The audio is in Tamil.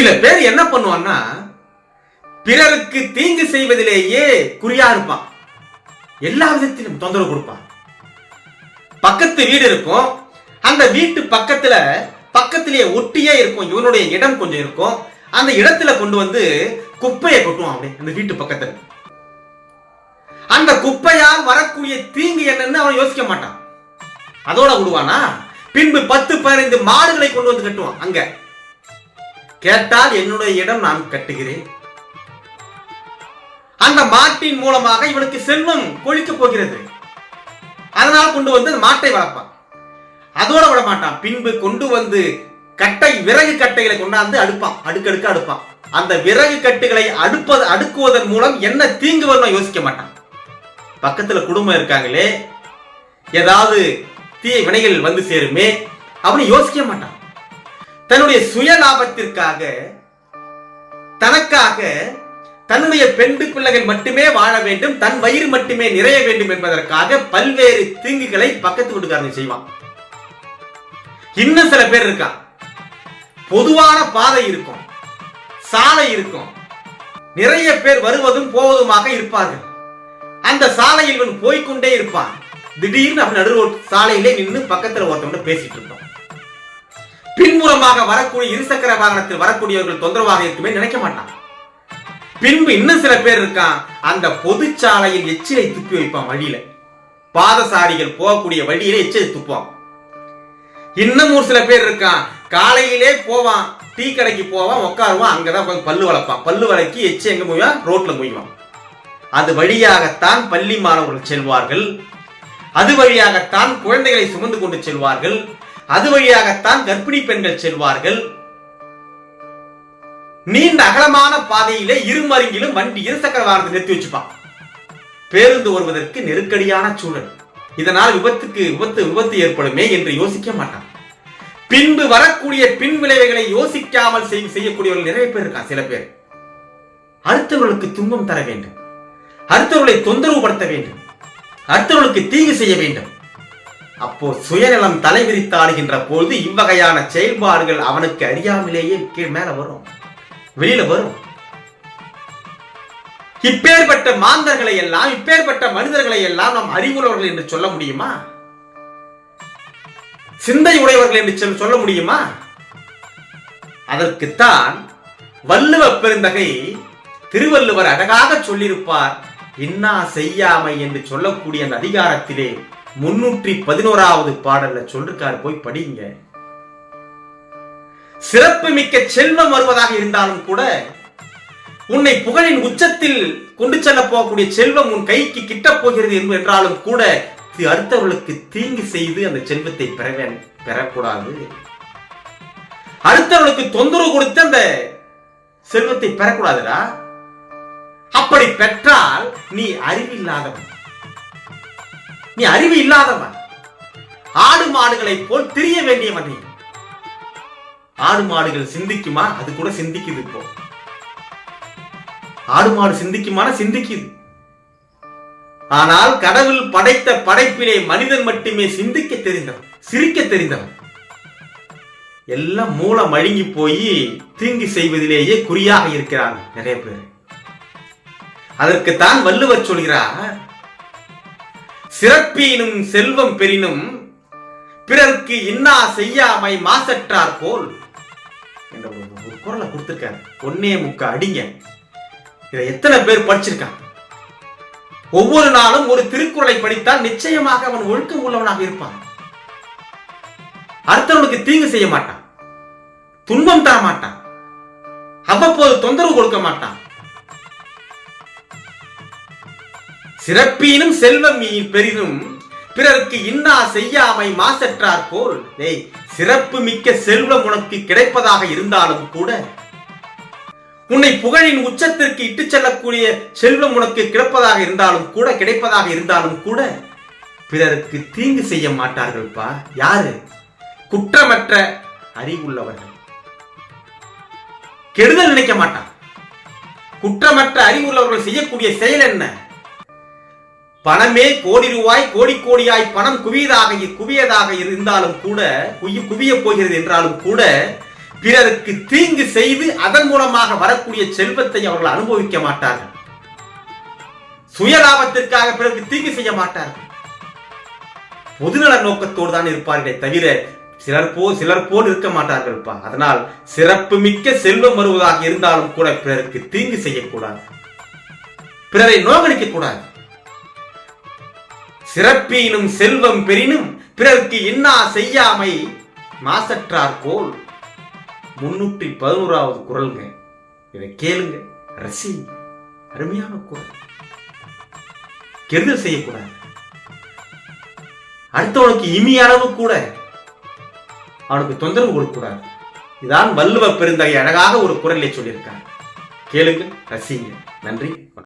சில பேர் என்ன பண்ணுவான்னா பிறருக்கு தீங்கு செய்வதிலேயே குறியா இருப்பான் எல்லா விதத்திலும் தொந்தரவு கொடுப்பான் பக்கத்து வீடு இருக்கும். அந்த வீட்டு பக்கத்துல பக்கத்திலேயே ஒட்டியே இருக்கும். இவனுடைய இடம் கொஞ்சம் இருக்கும். அந்த இடத்துல கொண்டு வந்து குப்பையை கொட்டுவான் அப்படி அந்த வீட்டு பக்கத்துல. அந்த குப்பையால் வரக்கூடிய தீங்கு என்னன்னு அவன் யோசிக்க மாட்டான். அதோட விடுவானா? பின்பு பத்து பதினைந்து மாடுகளை கொண்டு வந்து கட்டுவான் அங்க. கேட்டால் என்னுடைய இடம் நான் கட்டுகிறேன். அந்த மாட்டின் மூலமாக இவனுக்கு செல்வம் கொழிக்க போகிறது. அதனால் கொண்டு வந்து அந்த மாட்டை வளர்ப்பான். அதோட விட மாட்டான். பின்பு கொண்டு வந்து கட்டை விறகு கட்டைகளை கொண்டாந்து அடுப்பான். அடுக்கடுக்க அடுப்பான். அந்த விறகு கட்டுகளை அடுப்பது அடுக்குவதன் மூலம் என்ன தீங்கு வரணும் யோசிக்க மாட்டான். பக்கத்துல குடும்பம் இருக்காங்களே ஏதாவது தீய வினைகள் வந்து சேருமே அப்படின்னு யோசிக்க மாட்டான். தன்னுடைய சுய லாபத்திற்காக தனக்காக தன்னுடைய பெண்டு பிள்ளைகள் மட்டுமே வாழ வேண்டும் தன் வயிறு மட்டுமே நிறைய வேண்டும் என்பதற்காக பல்வேறு தீங்குகளை பக்கத்து வீட்டுக்காரங்க செய்வான் இன்னும் சில பேர் இருக்கான் பொதுவான பாதை இருக்கும் சாலை இருக்கும். நிறைய பேர் வருவதும் போவதுமாக இருப்பார்கள். அந்த சாலையில் இவன் போய்க்கொண்டே இருப்பான். திடீர்னு அவன் நடு சாலையிலே நின்று பக்கத்துல ஒருத்தவங்க பேசிட்டு இருப்பான். பின்புறமாக வரக்கூடிய இருசக்கர வாகனத்தில் வரக்கூடியவர்கள் தொந்தரவாக இருக்குமே நினைக்க மாட்டான் பின்பு இன்னும் சில பேர் இருக்கான் அந்த பொதுச்சாலையில் எச்சிலை துப்பி வைப்பான் வழியில. பாதசாரிகள் போகக்கூடிய வழியில எச்சிலை துப்புவான். இன்னும் ஒரு சில பேர் இருக்கான் காலையிலே போவான் டீ கடைக்கு போவான் உட்காருவான் அங்கதான் பல்லு வளர்ப்பான். பல்லு வளர்க்கி எச்சி எங்க போய்வான் ரோட்ல போய்வான் அது வழியாகத்தான் பள்ளி மாணவர்கள் செல்வார்கள். அது வழியாகத்தான் குழந்தைகளை சுமந்து கொண்டு செல்வார்கள். அது வழியாகத்தான் கர்ப்பிணி பெண்கள் செல்வார்கள். நீண்ட அகலமான பாதையிலே இருமருங்கிலும் வண்டி இருசக்கர வாகனத்தை நிறுத்தி வச்சுப்பான். பேருந்து வருவதற்கு நெருக்கடியான சூழல். இதனால் விபத்துக்கு விபத்து விபத்து ஏற்படுமே என்று யோசிக்க மாட்டான். பின்பு வரக்கூடிய பின் விளைவுகளை யோசிக்காமல் செய்யக்கூடியவர்கள் நிறைய பேர் இருக்கான் சில பேர். அடுத்தவர்களுக்கு துன்பம் தர வேண்டும். அடுத்தவர்களை தொந்தரவு படுத்த வேண்டும். அடுத்தவர்களுக்கு தீங்கு செய்ய வேண்டும். அப்போ சுயநலம் தலைவிரித்து ஆடுகின்ற பொழுது இவ்வகையான செயல்பாடுகள் அவனுக்கு அறியாமலேயே கீழ் மேல வரும். வெளியில வரும். இப்பேற்பட்ட மாந்தர்களை எல்லாம் இப்பேற்பட்ட மனிதர்களை எல்லாம் நாம் அறிவுள்ளவர்கள் என்று சொல்ல முடியுமா? சிந்தை உடையவர்கள் என்று சொல்ல முடியுமா? அதற்குத்தான் வள்ளுவ பெருந்தகை திருவள்ளுவர் அழகாக சொல்லியிருப்பார் இன்னா செய்யாமை என்று சொல்லக்கூடிய அந்த அதிகாரத்திலே முன்னூற்றி பதினோராவது பாடல்ல சொல்லிருக்காரு போய் படிங்க. சிறப்பு மிக்க செல்வம் வருவதாக இருந்தாலும் கூட உன்னை புகழின் உச்சத்தில் கொண்டு செல்ல போகக்கூடிய செல்வம் உன் கைக்கு கிட்ட போகிறது என்றாலும் கூட இது அடுத்தவர்களுக்கு தீங்கு செய்து அந்த செல்வத்தை பெற பெறக்கூடாது. அடுத்தவர்களுக்கு தொந்தரவு கொடுத்து அந்த செல்வத்தை பெறக்கூடாதுடா. அப்படி பெற்றால் நீ அறிவில்லாதவன். நீ அறிவு இல்லாதவன். ஆடு மாடுகளை போல் திரிய வேண்டியவன் நீ. ஆடு மாடுகள் சிந்திக்குமா? அது கூட சிந்திக்குது இப்போ. ஆடு மாடு சிந்திக்குமான சிந்திக்குது. ஆனால் கடவுள் படைத்த படைப்பிலே மனிதன் மட்டுமே சிந்திக்க தெரிந்தவன் சிரிக்க தெரிந்தவன். எல்லாம் மூலம் அழுங்கி போய் தீங்கு செய்வதிலேயே குறியாக இருக்கிறாங்க நிறைய பேர். அதற்குத்தான் வள்ளுவர் சொல்கிறார் சிறப்பீனும் செல்வம் பெறினும் பிறர்க்கு இன்னா செய்யாமை மாசற்றார் போல். என்ற ஒரு குரலை கொடுத்திருக்காரு. ஒன்னே முக்க அடிங்க. இதை எத்தனை பேர் படிச்சிருக்காங்க? ஒவ்வொரு நாளும் ஒரு திருக்குறளை படித்தால் நிச்சயமாக அவன் ஒழுக்கம் உள்ளவனாக இருப்பான். அடுத்தவனுக்கு தீங்கு செய்ய மாட்டான். துன்பம் தர மாட்டான் அவ்வப்போது தொந்தரவு கொடுக்க மாட்டான். சிறப்பீனும் செல்வம் பெரிதும் பிறருக்கு இன்னா செய்யாமை மாசற்றார் போல். டேய் சிறப்பு மிக்க செல்வம் உனக்கு கிடைப்பதாக இருந்தாலும் கூட உன்னை புகழின் உச்சத்திற்கு இட்டுச் செல்லக்கூடிய செல்வம் உனக்கு கிடைப்பதாக இருந்தாலும் கூட கிடைப்பதாக இருந்தாலும் கூட பிறருக்கு தீங்கு செய்ய மாட்டார்கள்ப்பா. யாரு? குற்றமற்ற அறிவுள்ளவர்கள். கெடுதல் நினைக்க மாட்டான். குற்றமற்ற அறிவுள்ளவர்கள் செய்யக்கூடிய செயல் என்ன? பணமே கோடி ரூபாய் கோடி கோடியாய் பணம் குவியதாக குவியதாக இருந்தாலும் கூட குவி குவிய போகிறது என்றாலும் கூட பிறருக்கு தீங்கு செய்து அதன் மூலமாக வரக்கூடிய செல்வத்தை அவர்கள் அனுபவிக்க மாட்டார்கள். சுயலாபத்திற்காக பிறருக்கு தீங்கு செய்ய மாட்டார்கள். பொதுநல நோக்கத்தோடு தான் இருப்பார்களே தவிர சிலர் போ சிலர் போல் இருக்க மாட்டார்கள்ப்பா. அதனால் சிறப்பு மிக்க செல்வம் வருவதாக இருந்தாலும் கூட பிறருக்கு தீங்கு செய்யக்கூடாது. பிறரை நோகடிக்க கூடாது சிறப்பீனும் செல்வம் பெறினும் பிறருக்கு இன்னா செய்யாமை? மாசற்றார் கோல். முன்னூற்றி பதினோராவது குரல்ங்க. இதை கேளுங்க. ரசி. அருமையான குரல். கெடுதல் செய்யக்கூடாது. அடுத்தவனுக்கு இமி அளவு கூட அவனுக்கு தொந்தரவு கொடுக்கக்கூடாது. இதான் வள்ளுவ பெருந்தகை அழகாக ஒரு குரலை சொல்லியிருக்காங்க கேளுங்க ரசிங்க. நன்றி